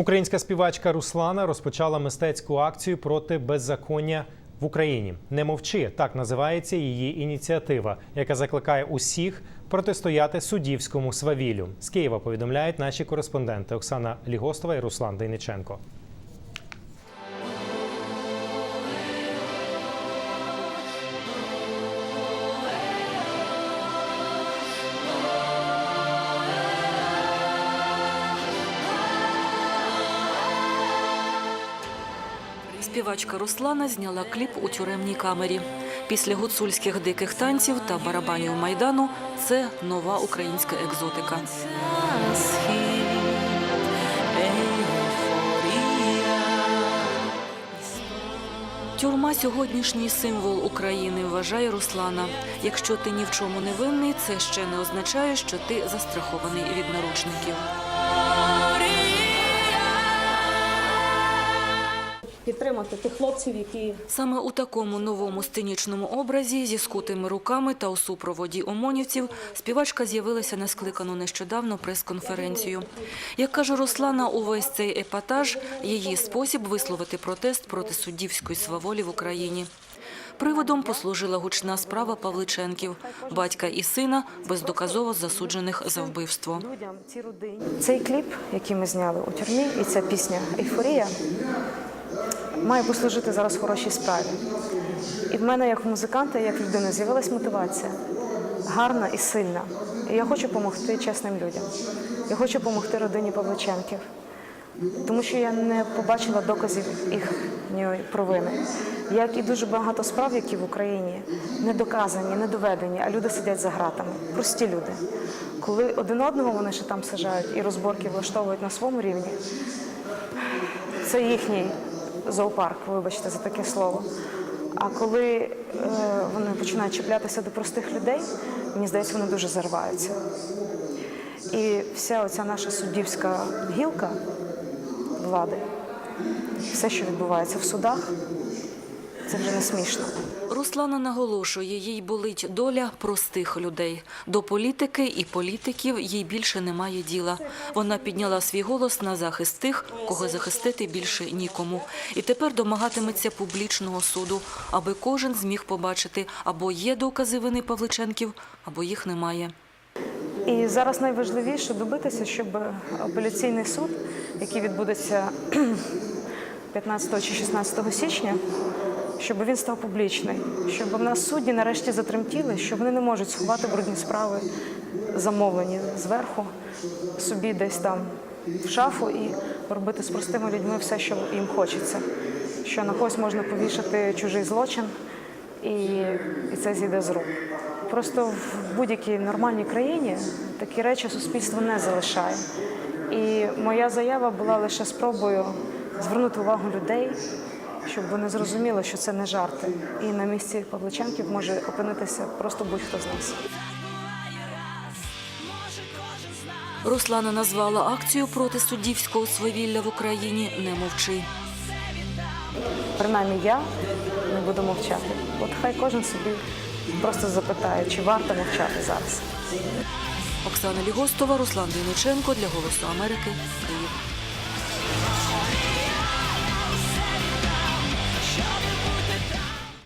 Українська співачка Руслана розпочала мистецьку акцію проти беззаконня в Україні. Не мовчи так називається її ініціатива, яка закликає усіх протистояти суддівському свавілю. З Києва повідомляють наші кореспонденти Оксана Лігостова і Руслан Дейниченко. Співачка Руслана зняла кліп у тюремній камері. Після гуцульських диких танців та барабанів майдану це нова українська екзотика. Тюрма сьогоднішній символ України, вважає Руслана. Якщо ти ні в чому не винний, це ще не означає, що ти застрахований від наручників. Підтримати тих хлопців, які Саме у такому новому сценічному образі зі скутими руками та у супроводі омонівців співачка з'явилася на скликану нещодавно прес-конференцію. Як каже Руслана, увесь цей епатаж – її спосіб висловити протест проти суддівської сваволі в Україні. Приводом послужила гучна справа Павличенків, батька і сина, бездоказово засуджених за вбивство. людям ці родині. Цей кліп, який ми зняли у тюрмі, і ця пісня Ейфорія має послужити зараз хорошій справі. І в мене, як музиканта, як людини, з'явилась мотивація гарна і сильна. І я хочу допомогти чесним людям. Я хочу допомогти родині Павличенків. Тому що я не побачила доказів їхньої провини. Як і дуже багато справ, які в Україні не доказані, не доведені, а люди сидять за ґратами. Прості люди. Коли один одного вони ще там сажають і розборки влаштовують на своєму рівні, це їхній зоопарк, вибачте за таке слово. А коли е, вони починають чіплятися до простих людей, мені здається, вони дуже зарваються. І вся оця наша суддівська гілка влади, все, що відбувається в судах, це вже не смішно. Руслана наголошує, їй болить доля простих людей. До політики і політиків їй більше немає діла. Вона підняла свій голос на захист тих, кого захистити більше нікому. І тепер домагатиметься публічного суду, аби кожен зміг побачити, або є докази вини Павличенків, або їх немає. І зараз найважливіше добитися, щоб апеляційний суд, який відбудеться 15 чи 16 січня, щоб він став публічний, щоб в нас судді нарешті затремтіли, що вони не можуть сховати брудні справи, замовлені зверху, собі десь там в шафу і робити з простими людьми все, що їм хочеться. Що на когось можна повішати чужий злочин, і, і це зійде з рук. Просто в будь-якій нормальній країні такі речі суспільство не залишає. І моя заява була лише спробою звернути увагу людей, щоб вони зрозуміли, що це не жарти. І на місці Павличенків може опинитися просто будь-хто з нас. Руслана назвала акцію проти суддівського свавілля в Україні «Не мовчи». Принаймні я не буду мовчати. От хай кожен собі просто запитає, чи варто мовчати зараз. Оксана Лігостова, Руслан Дейниченко для «Голосу Америки», Київ.